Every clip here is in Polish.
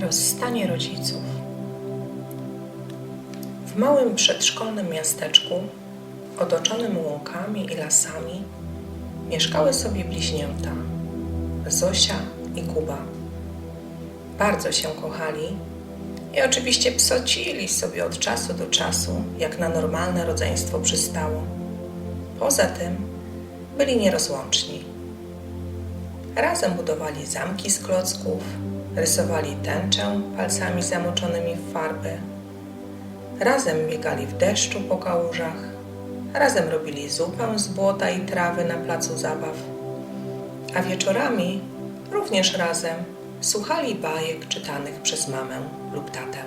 Rozstanie rodziców. W małym przedszkolnym miasteczku, otoczonym łąkami i lasami, mieszkały sobie bliźnięta Zosia i Kuba. Bardzo się kochali i oczywiście psocili sobie od czasu do czasu, jak na normalne rodzeństwo przystało. Poza tym byli nierozłączni. Razem budowali zamki z klocków, rysowali tęczę palcami zamoczonymi w farby. Razem biegali w deszczu po kałużach. Razem robili zupę z błota i trawy na placu zabaw. A wieczorami również razem słuchali bajek czytanych przez mamę lub tatę.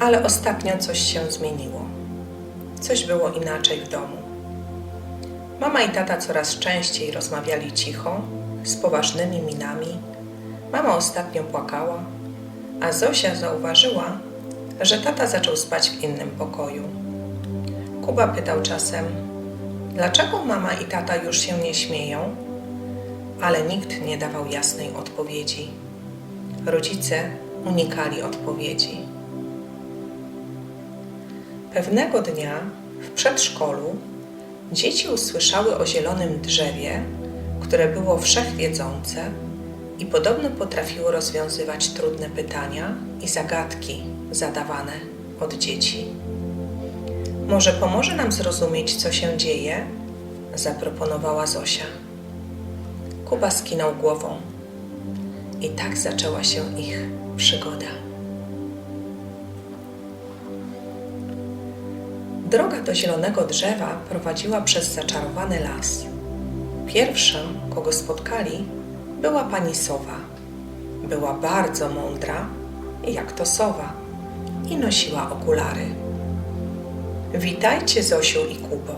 Ale ostatnio coś się zmieniło. Coś było inaczej w domu. Mama i tata coraz częściej rozmawiali cicho, z poważnymi minami. Mama ostatnio płakała, a Zosia zauważyła, że tata zaczął spać w innym pokoju. Kuba pytał czasem, dlaczego mama i tata już się nie śmieją, ale nikt nie dawał jasnej odpowiedzi. Rodzice unikali odpowiedzi. Pewnego dnia w przedszkolu dzieci usłyszały o zielonym drzewie, które było wszechwiedzące i podobno potrafiło rozwiązywać trudne pytania i zagadki zadawane od dzieci. Może pomoże nam zrozumieć, co się dzieje? zaproponowała Zosia. Kuba skinął głową. I tak zaczęła się ich przygoda. Droga do zielonego drzewa prowadziła przez zaczarowany las. Pierwszym, kogo spotkali, była pani sowa. Była bardzo mądra, jak to sowa, i nosiła okulary. Witajcie, Zosiu i Kubo.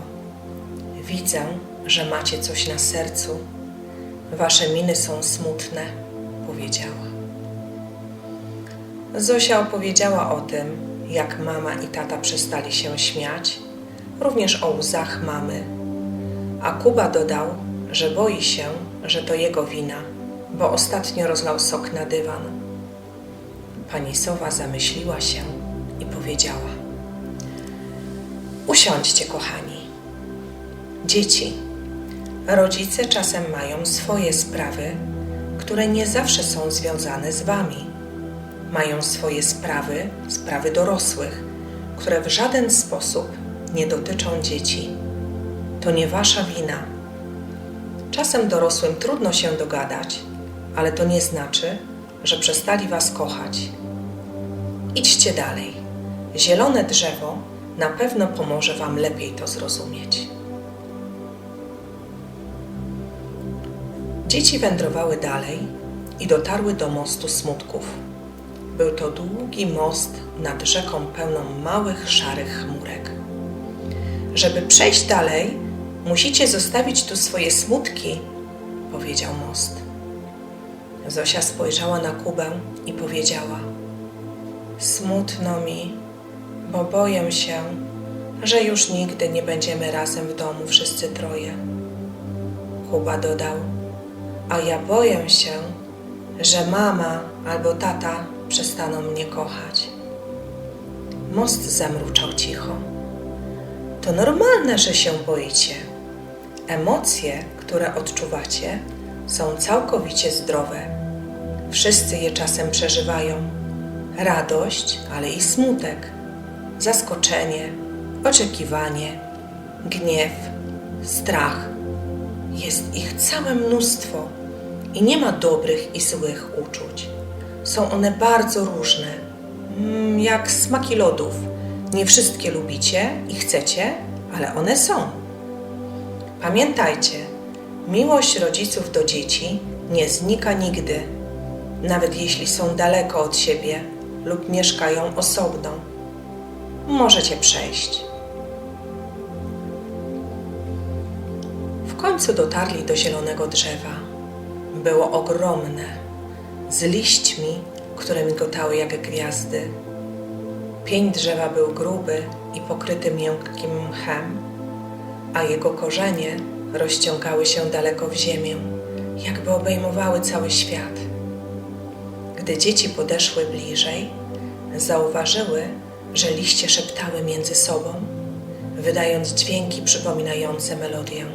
Widzę, że macie coś na sercu. Wasze miny są smutne, powiedziała. Zosia opowiedziała o tym, jak mama i tata przestali się śmiać, również o łzach mamy. A Kuba dodał, że boi się, że to jego wina, bo ostatnio rozlał sok na dywan. Pani Sowa zamyśliła się i powiedziała: Usiądźcie, kochani. Dzieci, rodzice czasem mają swoje sprawy, które nie zawsze są związane z wami. Mają swoje sprawy, sprawy dorosłych, które w żaden sposób nie dotyczą dzieci. To nie wasza wina Czasem dorosłym trudno się dogadać, ale to nie znaczy, że przestali Was kochać. Idźcie dalej. Zielone drzewo na pewno pomoże Wam lepiej to zrozumieć. Dzieci wędrowały dalej i dotarły do mostu smutków. Był to długi most nad rzeką pełną małych, szarych chmurek. Żeby przejść dalej, Musicie zostawić tu swoje smutki, powiedział most. Zosia spojrzała na Kubę i powiedziała: Smutno mi, bo boję się, że już nigdy nie będziemy razem w domu wszyscy troje. Kuba dodał: A ja boję się, że mama albo tata przestaną mnie kochać. Most zamruczał cicho. To normalne, że się boicie. Emocje, które odczuwacie, są całkowicie zdrowe. Wszyscy je czasem przeżywają. Radość, ale i smutek, zaskoczenie, oczekiwanie, gniew, strach. Jest ich całe mnóstwo i nie ma dobrych i złych uczuć. Są one bardzo różne, mm, jak smaki lodów. Nie wszystkie lubicie i chcecie, ale one są. Pamiętajcie, miłość rodziców do dzieci nie znika nigdy, nawet jeśli są daleko od siebie lub mieszkają osobno. Możecie przejść. W końcu dotarli do zielonego drzewa. Było ogromne, z liśćmi, które migotały jak gwiazdy. Pień drzewa był gruby i pokryty miękkim mchem a jego korzenie rozciągały się daleko w ziemię, jakby obejmowały cały świat. Gdy dzieci podeszły bliżej, zauważyły, że liście szeptały między sobą, wydając dźwięki przypominające melodię.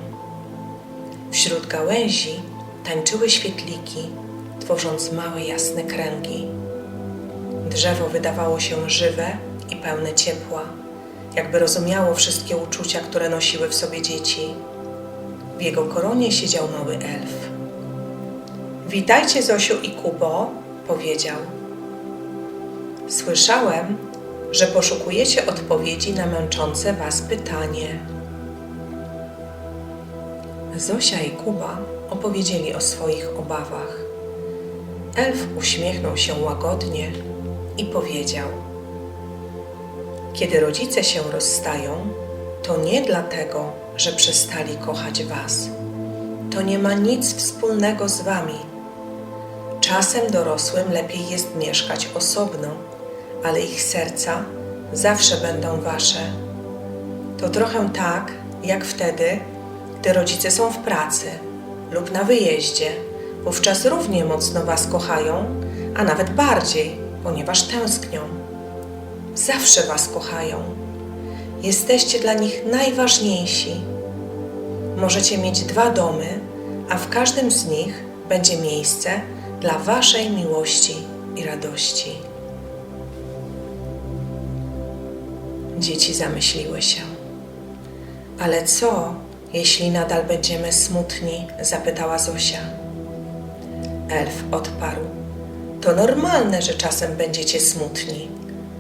Wśród gałęzi tańczyły świetliki, tworząc małe jasne kręgi. Drzewo wydawało się żywe i pełne ciepła, jakby rozumiało wszystkie uczucia, które nosiły w sobie dzieci. W jego koronie siedział mały elf. Witajcie, Zosiu i Kubo, powiedział. Słyszałem, że poszukujecie odpowiedzi na męczące was pytanie. Zosia i Kuba opowiedzieli o swoich obawach. Elf uśmiechnął się łagodnie i powiedział: Kiedy rodzice się rozstają, to nie dlatego, że przestali kochać was. To nie ma nic wspólnego z wami. Czasem dorosłym lepiej jest mieszkać osobno, ale ich serca zawsze będą wasze. To trochę tak, jak wtedy, gdy rodzice są w pracy lub na wyjeździe. Wówczas równie mocno was kochają, a nawet bardziej, ponieważ tęsknią. Zawsze was kochają. Jesteście dla nich najważniejsi. Możecie mieć dwa domy, a w każdym z nich będzie miejsce dla waszej miłości i radości. Dzieci zamyśliły się. Ale co, jeśli nadal będziemy smutni? zapytała Zosia. Elf odparł: To normalne, że czasem będziecie smutni.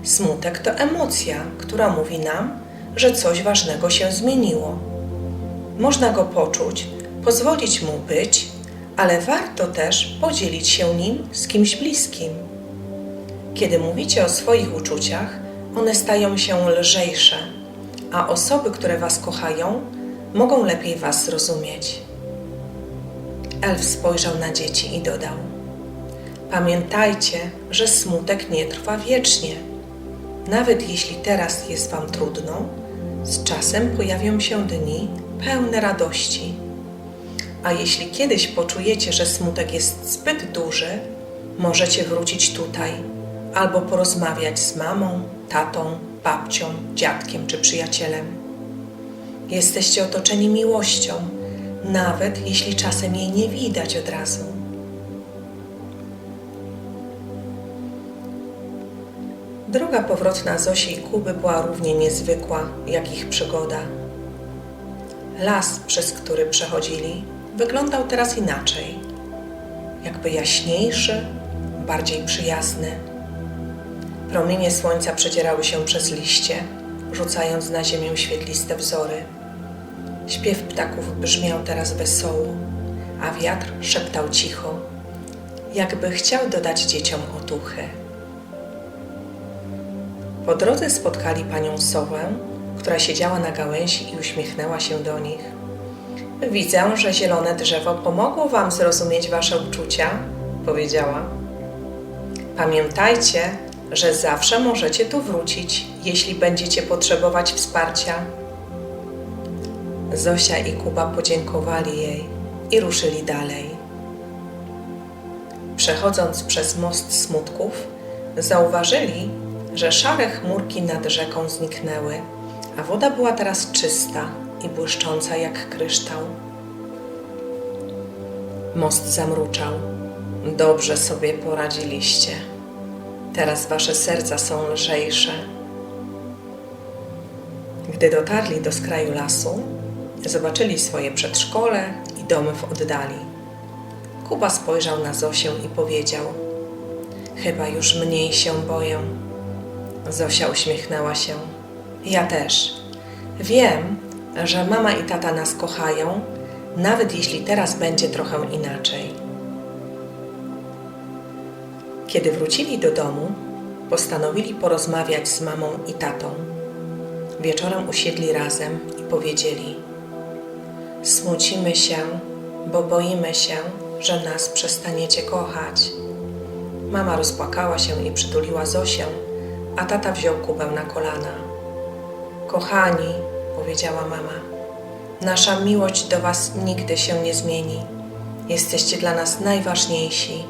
Smutek to emocja, która mówi nam, że coś ważnego się zmieniło. Można go poczuć, pozwolić mu być, ale warto też podzielić się nim z kimś bliskim. Kiedy mówicie o swoich uczuciach, one stają się lżejsze, a osoby, które Was kochają, mogą lepiej Was zrozumieć. Elf spojrzał na dzieci i dodał: Pamiętajcie, że smutek nie trwa wiecznie. Nawet jeśli teraz jest Wam trudno, z czasem pojawią się dni pełne radości. A jeśli kiedyś poczujecie, że smutek jest zbyt duży, możecie wrócić tutaj albo porozmawiać z mamą, tatą, babcią, dziadkiem czy przyjacielem. Jesteście otoczeni miłością, nawet jeśli czasem jej nie widać od razu. Droga powrotna Zosi i Kuby była równie niezwykła, jak ich przygoda. Las, przez który przechodzili, wyglądał teraz inaczej, jakby jaśniejszy, bardziej przyjazny. Promienie słońca przedzierały się przez liście, rzucając na ziemię świetliste wzory. Śpiew ptaków brzmiał teraz wesoło, a wiatr szeptał cicho, jakby chciał dodać dzieciom otuchy. Po drodze spotkali panią Sowę, która siedziała na gałęzi i uśmiechnęła się do nich. Widzę, że zielone drzewo pomogło wam zrozumieć wasze uczucia, powiedziała. Pamiętajcie, że zawsze możecie tu wrócić, jeśli będziecie potrzebować wsparcia. Zosia i Kuba podziękowali jej i ruszyli dalej. Przechodząc przez most smutków, zauważyli, że szare chmurki nad rzeką zniknęły, a woda była teraz czysta i błyszcząca jak kryształ. Most zamruczał. Dobrze sobie poradziliście. Teraz wasze serca są lżejsze. Gdy dotarli do skraju lasu, zobaczyli swoje przedszkole i domy w oddali. Kuba spojrzał na Zosię i powiedział: Chyba już mniej się boję. Zosia uśmiechnęła się. Ja też. Wiem, że mama i tata nas kochają, nawet jeśli teraz będzie trochę inaczej. Kiedy wrócili do domu, postanowili porozmawiać z mamą i tatą. Wieczorem usiedli razem i powiedzieli: Smucimy się, bo boimy się, że nas przestaniecie kochać. Mama rozpłakała się i przytuliła Zosię, a tata wziął Kubę na kolana. Kochani, powiedziała mama, nasza miłość do Was nigdy się nie zmieni. Jesteście dla nas najważniejsi.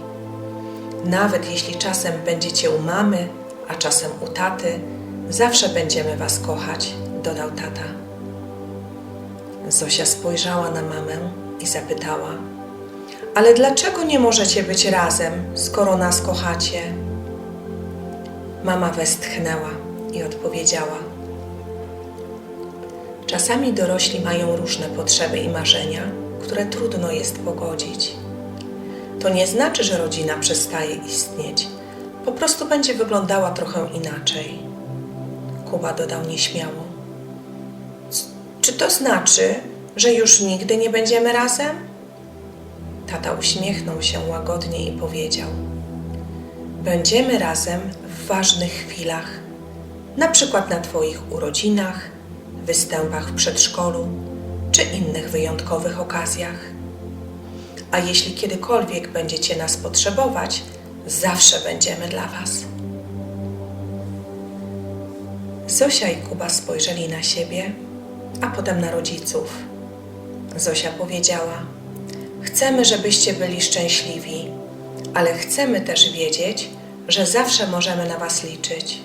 Nawet jeśli czasem będziecie u mamy, a czasem u taty, zawsze będziemy Was kochać, dodał tata. Zosia spojrzała na mamę i zapytała: Ale dlaczego nie możecie być razem, skoro nas kochacie? Mama westchnęła i odpowiedziała: Czasami dorośli mają różne potrzeby i marzenia, które trudno jest pogodzić. To nie znaczy, że rodzina przestaje istnieć, po prostu będzie wyglądała trochę inaczej. Kuba dodał nieśmiało. "C- Czy to znaczy, że już nigdy nie będziemy razem? Tata uśmiechnął się łagodnie i powiedział: Będziemy razem ważnych chwilach, na przykład na Twoich urodzinach, występach w przedszkolu czy innych wyjątkowych okazjach. A jeśli kiedykolwiek będziecie nas potrzebować, zawsze będziemy dla Was. Zosia i Kuba spojrzeli na siebie, a potem na rodziców. Zosia powiedziała: Chcemy, żebyście byli szczęśliwi, ale chcemy też wiedzieć, że zawsze możemy na Was liczyć.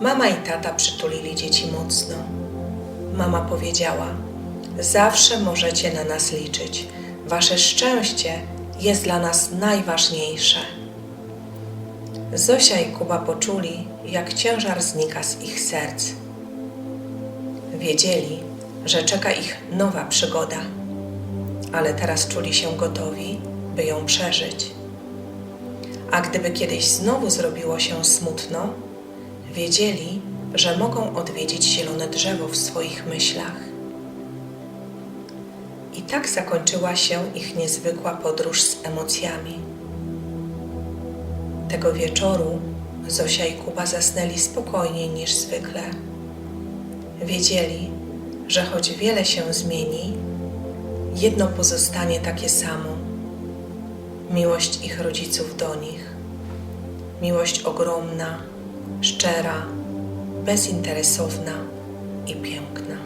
Mama i tata przytulili dzieci mocno. Mama powiedziała: Zawsze możecie na nas liczyć. Wasze szczęście jest dla nas najważniejsze. Zosia i Kuba poczuli, jak ciężar znika z ich serc. Wiedzieli, że czeka ich nowa przygoda, ale teraz czuli się gotowi, by ją przeżyć. A gdyby kiedyś znowu zrobiło się smutno, wiedzieli, że mogą odwiedzić zielone drzewo w swoich myślach. I tak zakończyła się ich niezwykła podróż z emocjami. Tego wieczoru Zosia i Kuba zasnęli spokojniej niż zwykle. Wiedzieli, że choć wiele się zmieni, jedno pozostanie takie samo miłość ich rodziców do nich. Miłość ogromna, szczera, bezinteresowna i piękna.